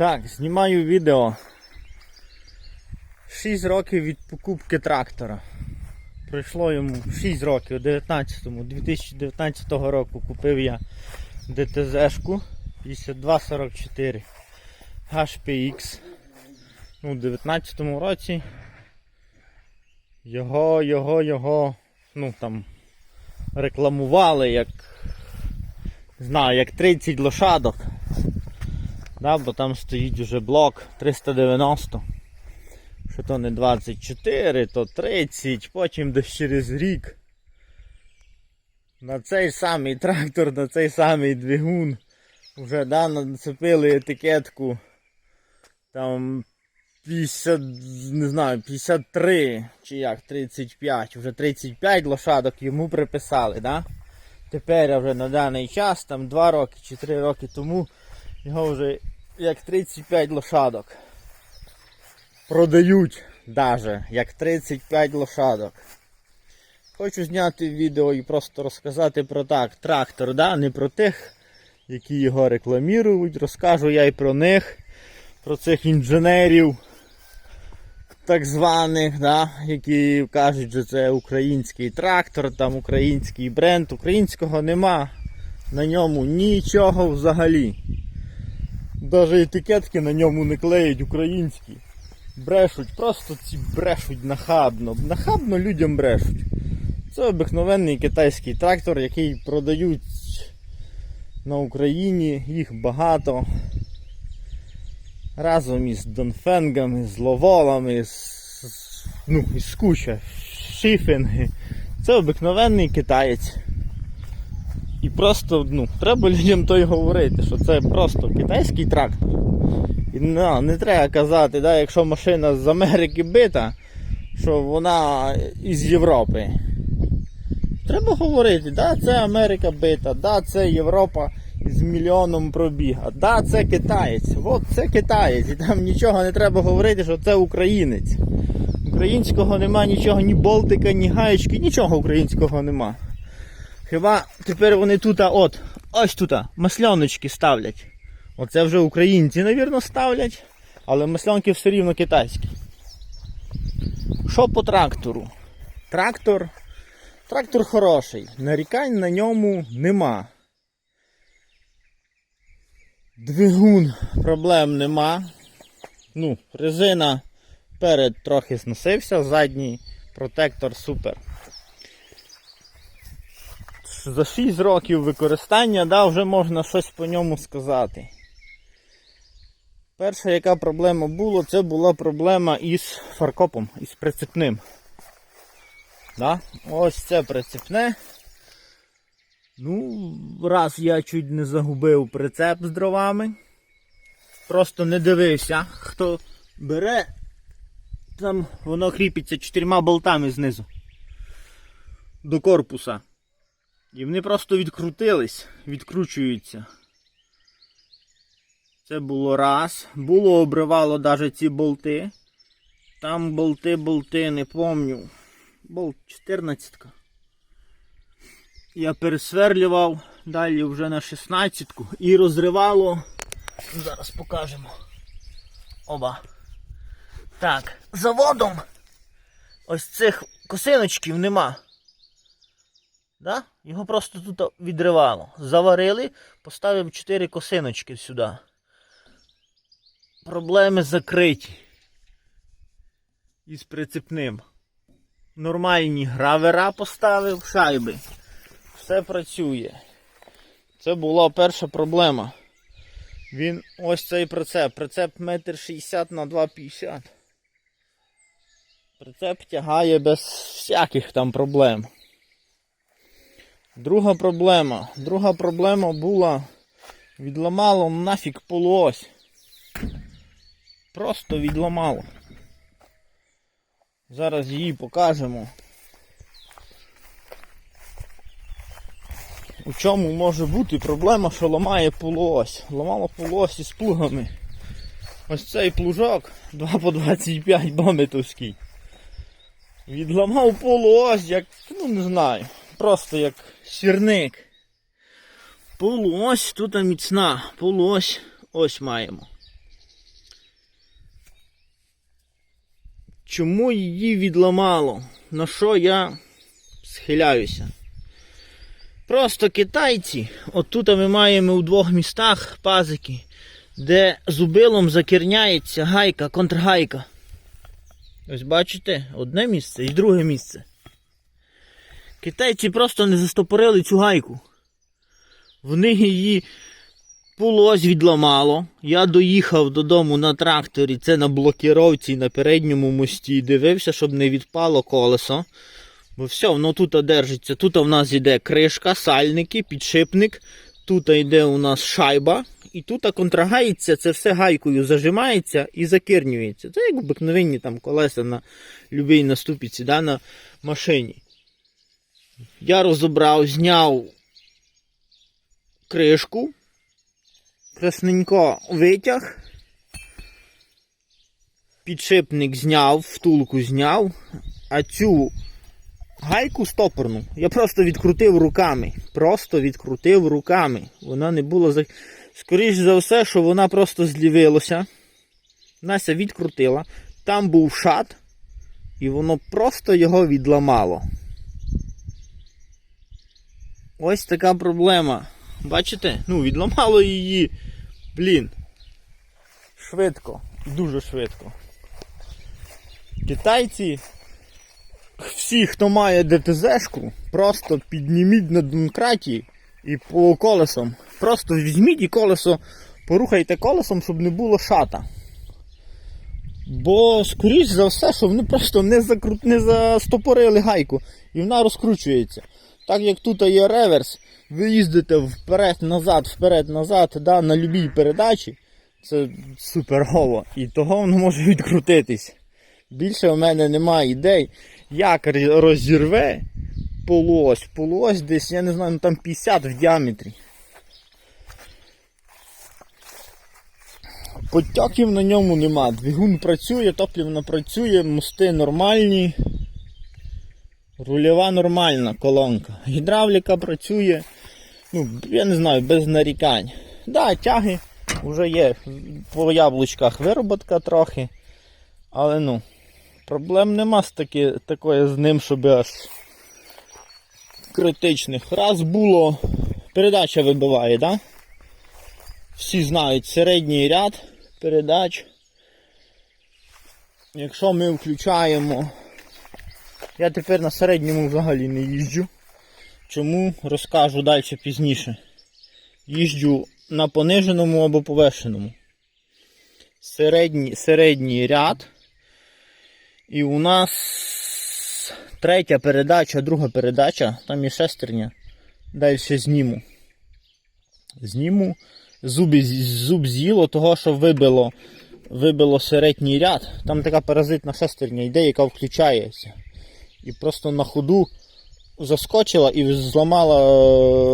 Так, знімаю відео. 6 років від покупки трактора. Пройшло йому 6 років, у 19-му, 2019 року купив я ДТЗ-шку 5244 HPX. Ну, у 19-му році його, його, його, ну там рекламували як знаю, як 30 лошадок. Да, бо там стоїть уже блок 390. Що то не 24, то 30, потім десь через рік. На цей самий трактор, на цей самий двигун. Вже да, нацепили етикетку. Там 50, не знаю, 53 чи як 35, вже 35 лошадок йому приписали, да? Тепер вже на даний час, там 2 роки чи 3 роки тому, його вже як 35 лошадок. Продають даже як 35 лошадок. Хочу зняти відео і просто розказати про так, трактор, да? не про тих, які його рекламують. Розкажу я і про них, про цих інженерів так званих, да, які кажуть, що це український трактор, там український бренд. Українського нема на ньому нічого взагалі. Навіть етикетки на ньому не клеють українські. Брешуть, просто ці брешуть нахабно. Нахабно людям брешуть. Це обикновенний китайський трактор, який продають на Україні, їх багато. Разом із Донфенгами, з ловолами, з, ну, із куча, шифінги. Це обикновенний китаєць. І просто ну, треба людям то й говорити, що це просто китайський трактор. І ну, не треба казати, да, якщо машина з Америки бита, що вона із Європи. Треба говорити, да, це Америка бита, да, це Європа з мільйоном пробіга, да, це китаєць, от це китаєць, і там нічого не треба говорити, що це українець. Українського нема нічого, ні болтика, ні гаєчки, нічого українського нема. Хіба тепер вони тут, от, ось тут, масляночки ставлять. Оце вже українці, навірно, ставлять, але маслянки все рівно китайські. Що по трактору? Трактор. Трактор хороший. Нарікань на ньому нема. Двигун проблем нема. Ну, резина перед трохи зносився, задній протектор супер. За 6 років використання, да, вже можна щось по ньому сказати. Перша яка проблема була, це була проблема із фаркопом, із прицепним. Да? Ось це прицепне. Ну, раз я чуть не загубив прицеп з дровами. Просто не дивився, хто бере, там воно кріпиться чотирма болтами знизу до корпуса. І вони просто відкрутились, відкручуються. Це було раз. Було обривало навіть ці болти. Там болти, болти, не помню. Болт 14. Я пересверлював далі вже на 16 і розривало. Зараз покажемо. Оба. Так, заводом ось цих косиночків нема. Да? Його просто тут відривало. Заварили, поставив 4 косиночки сюди. Проблеми закриті. Із прицепним. Нормальні гравера поставив, шайби. Все працює. Це була перша проблема. Він ось цей прицеп. Прицеп 1,60 на 2,50. Прицеп тягає без всяких там проблем. Друга проблема. Друга проблема була відламало нафіг полуось. Просто відламало. Зараз її покажемо. У чому може бути проблема, що ламає полуось? Ламало полуось із плугами. Ось цей плужок 2 по 25 бомбитовський. Відламав полуось, як, ну не знаю, просто як сірник. Полуось тут міцна, полуось ось маємо. Чому її відламало? На що я схиляюся? Просто китайці, отут ми маємо у двох містах пазики, де зубилом закірняється гайка, контргайка. Ось бачите, одне місце і друге місце. Китайці просто не застопорили цю гайку. Вони її полось відламало. Я доїхав додому на тракторі, це на блокіровці на передньому мості. Дивився, щоб не відпало колесо. Бо все, воно тут держиться. Тут у нас йде кришка, сальники, підшипник. Тут йде у нас шайба. І тут контрагається, це все гайкою зажимається і закирнюється. Це як обикновенні там колеса на любій наступіці, да, на машині. Я розібрав, зняв кришку, красненько витяг, підшипник зняв, втулку зняв, а цю гайку стопорну я просто відкрутив руками. Просто відкрутив руками. Вона не була за. Скоріш за все, що вона просто злівилася. Нася відкрутила. Там був шат, і воно просто його відламало. Ось така проблема. Бачите? Ну, відламало її. Блін. Швидко. Дуже швидко. Китайці. Всі, хто має ДТЗшку, просто підніміть на донкраті і по колесам. Просто візьміть і колесо, порухайте колесом, щоб не було шата. Бо, скоріш за все, що вони просто не, закру... не застопорили гайку і вона розкручується. Так як тут є реверс, ви їздите вперед-назад, вперед-назад, да, на любій передачі, це суперово. І того воно може відкрутитись. Більше в мене немає ідей, як розірве полуось. Полуось десь, я не знаю, ну там 50 в діаметрі. Потьоків на ньому нема. Двигун працює, топлівно працює, мости нормальні. Рульова нормальна колонка. Гідравліка працює, ну, я не знаю, без нарікань. Да, тяги вже є по яблучках вироботка трохи. Але ну, проблем нема з таки, такої з ним, щоб аж критичних. Раз було, передача вибиває, да? Всі знають середній ряд передач. Якщо ми включаємо я тепер на середньому взагалі не їжджу. Чому розкажу далі пізніше. Їжджу на пониженому або повершеному. Середній, середній ряд. І у нас третя передача, друга передача, там є шестерня. Далі зніму. Зніму. Зуби, зуб з'їло того, що вибило, вибило середній ряд. Там така паразитна шестерня йде, яка включається і просто на ходу заскочила і зламала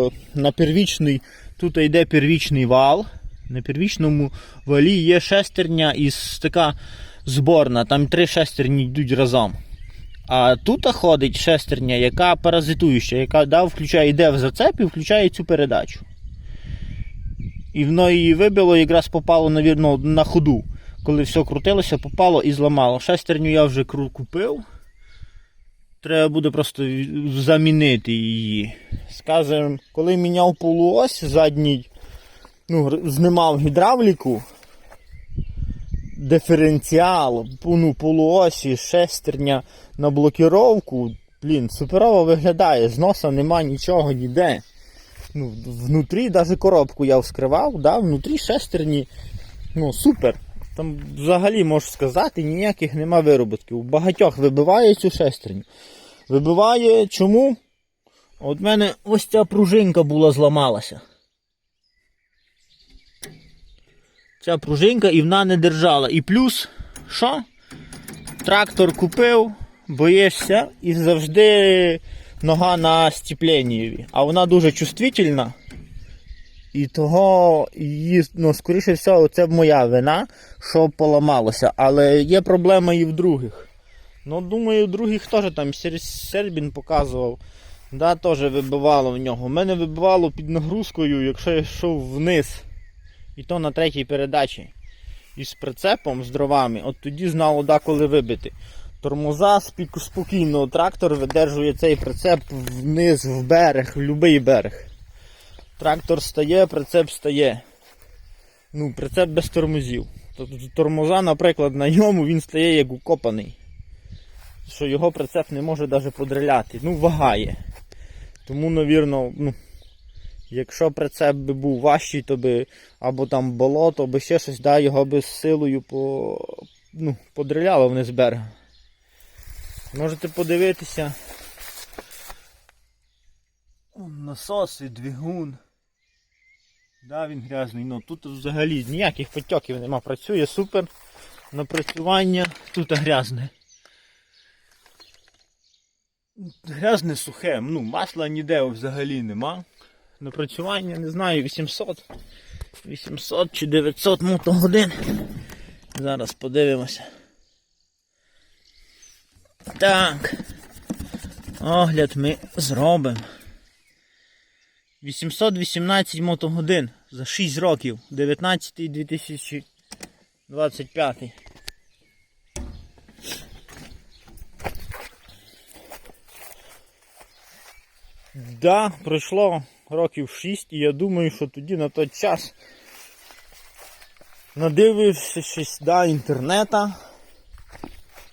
е, на первічний, тут йде первічний вал. На первічному валі є шестерня із така зборна, там три шестерні йдуть разом. А тут ходить шестерня, яка паразитуюча, яка да, включає, йде в зацеп і включає цю передачу. І воно її вибило, якраз попало навірно, на ходу. Коли все крутилося, попало і зламало. Шестерню я вже купив. Треба буде просто замінити її. Скажем, коли міняв полуось задній, ну, знімав гідравліку, диференціал, ну, полуосі, шестерня на блокіровку, блін, суперово виглядає, з носа нема нічого ніде. Ну, внутрі навіть коробку я вскривав, да, внутрі шестерні, ну, супер. Там взагалі можу сказати, ніяких нема вироботків. У багатьох вибиває цю шестерню. Вибиває чому? От в мене ось ця пружинка була зламалася. Ця пружинка і вона не держала. І плюс, що? Трактор купив, боїшся і завжди нога на стіпленні. А вона дуже чувствительна. І того її, ну, скоріше всього, це моя вина, що поламалося. Але є проблема і в других. Ну, думаю, других теж там Сер- Сербін показував. Да, теж вибивало в нього. Мене вибивало під нагрузкою, якщо я йшов вниз. І то на третій передачі. І з прицепом, з дровами, от тоді знало, да, коли вибити. Тормоза спокійно. Трактор видержує цей прицеп вниз в берег, в будь-який берег. Трактор стає, прицеп стає. Ну, прицеп без тормозів. Тормоза, наприклад, на ньому він стає як укопаний. Що його прицеп не може навіть подриляти. Ну, вагає. Тому, навірно, ну, якщо прицеп би був важчий, то би або там болото, або ще щось, да, його би з силою по, ну, подриляло вниз берега. Можете подивитися. Насос і двигун. Да, він грязний. Ну тут взагалі ніяких потьоків нема. Працює супер. Напрацювання тут грязне. Грязне сухе. Ну, масла ніде взагалі нема. Напрацювання, не знаю, 800. 800 чи 900 мотогодин. Зараз подивимося. Так. Огляд ми зробимо. 818 мотогодин за 6 років. 19 і 2025. Да, пройшло років 6 і я думаю, що тоді на той час надивившись да, інтернета,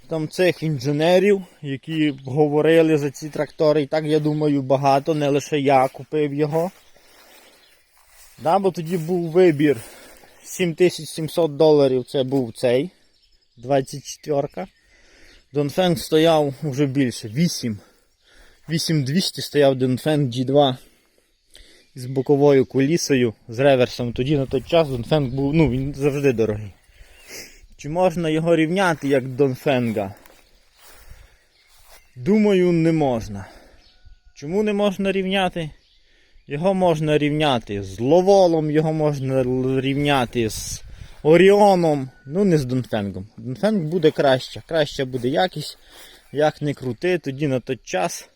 там цих інженерів, які говорили за ці трактори, і так я думаю багато, не лише я купив його. Да, бо тоді був вибір 7700 доларів, це був цей 24. Донфенг стояв вже більше, 8. 8200 стояв Донфенг G2 з боковою кулісою, з реверсом. Тоді на той час Донфенг був, ну він завжди дорогий. Чи можна його рівняти як Донфенга? Думаю, не можна. Чому не можна рівняти? Його можна рівняти з Ловолом, його можна рівняти з Оріоном, ну не з Донфенгом. Донфенг буде краще, краща буде якість, як не крути, тоді на той час.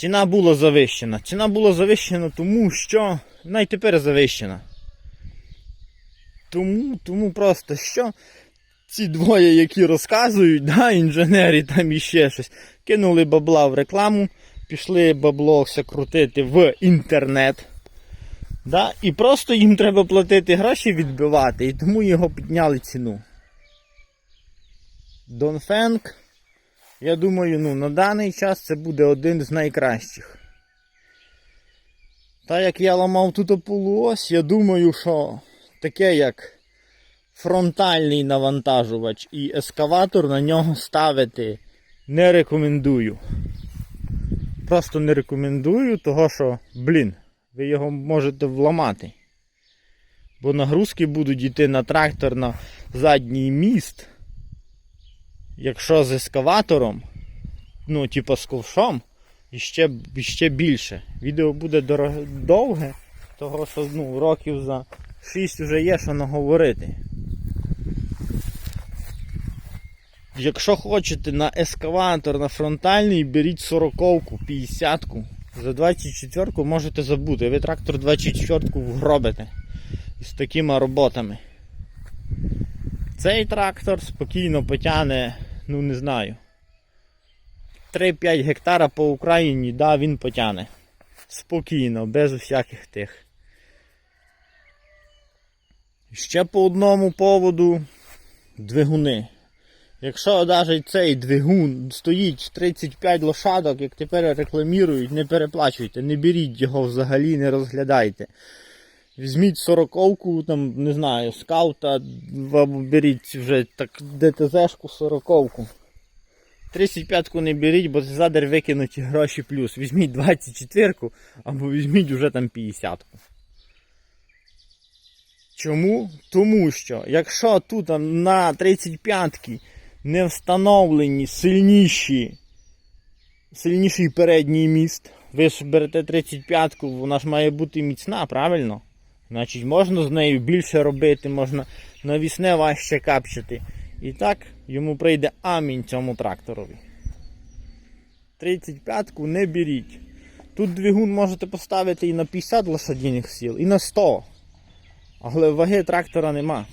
Ціна була завищена. Ціна була завищена тому, що вона тепер завищена. Тому, тому просто що ці двоє, які розказують, да, інженери там іще щось, кинули бабла в рекламу, пішли бабло все крутити в інтернет. Да, і просто їм треба платити гроші відбивати, і тому його підняли ціну. Донфенг, я думаю, ну, на даний час це буде один з найкращих. Та як я ламав тут полуось, я думаю, що таке як фронтальний навантажувач і ескаватор на нього ставити не рекомендую. Просто не рекомендую, того що, блін, ви його можете вламати. Бо нагрузки будуть йти на трактор на задній міст. Якщо з ескаватором, ну, типу з ковшом, іще, іще більше. Відео буде дорог- довге, того що ну, років за 6 вже є що наговорити. Якщо хочете на ескаватор, на фронтальний, беріть 40-ку, 50-ку. За 24-ку можете забути. Ви трактор 24-ку вгробите з такими роботами. Цей трактор спокійно потягне, ну не знаю. 3-5 гектара по Україні, да, він потягне. Спокійно, без усяких тих. Ще по одному поводу двигуни. Якщо навіть цей двигун стоїть 35 лошадок, як тепер рекламірують, не переплачуйте, не беріть його взагалі, не розглядайте. Візьміть 40-ку, там, не знаю, скаута, беріть вже так ДТЗ-шку 40-ку. 35-ку не беріть, бо задер викинуті гроші плюс. Візьміть 24-ку або візьміть вже там 50-ку. Чому? Тому що, якщо тут на 35-ки не встановлені сильніші, сильніший передній міст, ви ж берете 35-ку, вона ж має бути міцна, правильно? Значить, можна з нею більше робити, можна навісне важче капчити. І так йому прийде амінь цьому тракторові. 35-ку не беріть. Тут двигун можете поставити і на 50 лошадіних сіл, і на 100. Але ваги трактора нема.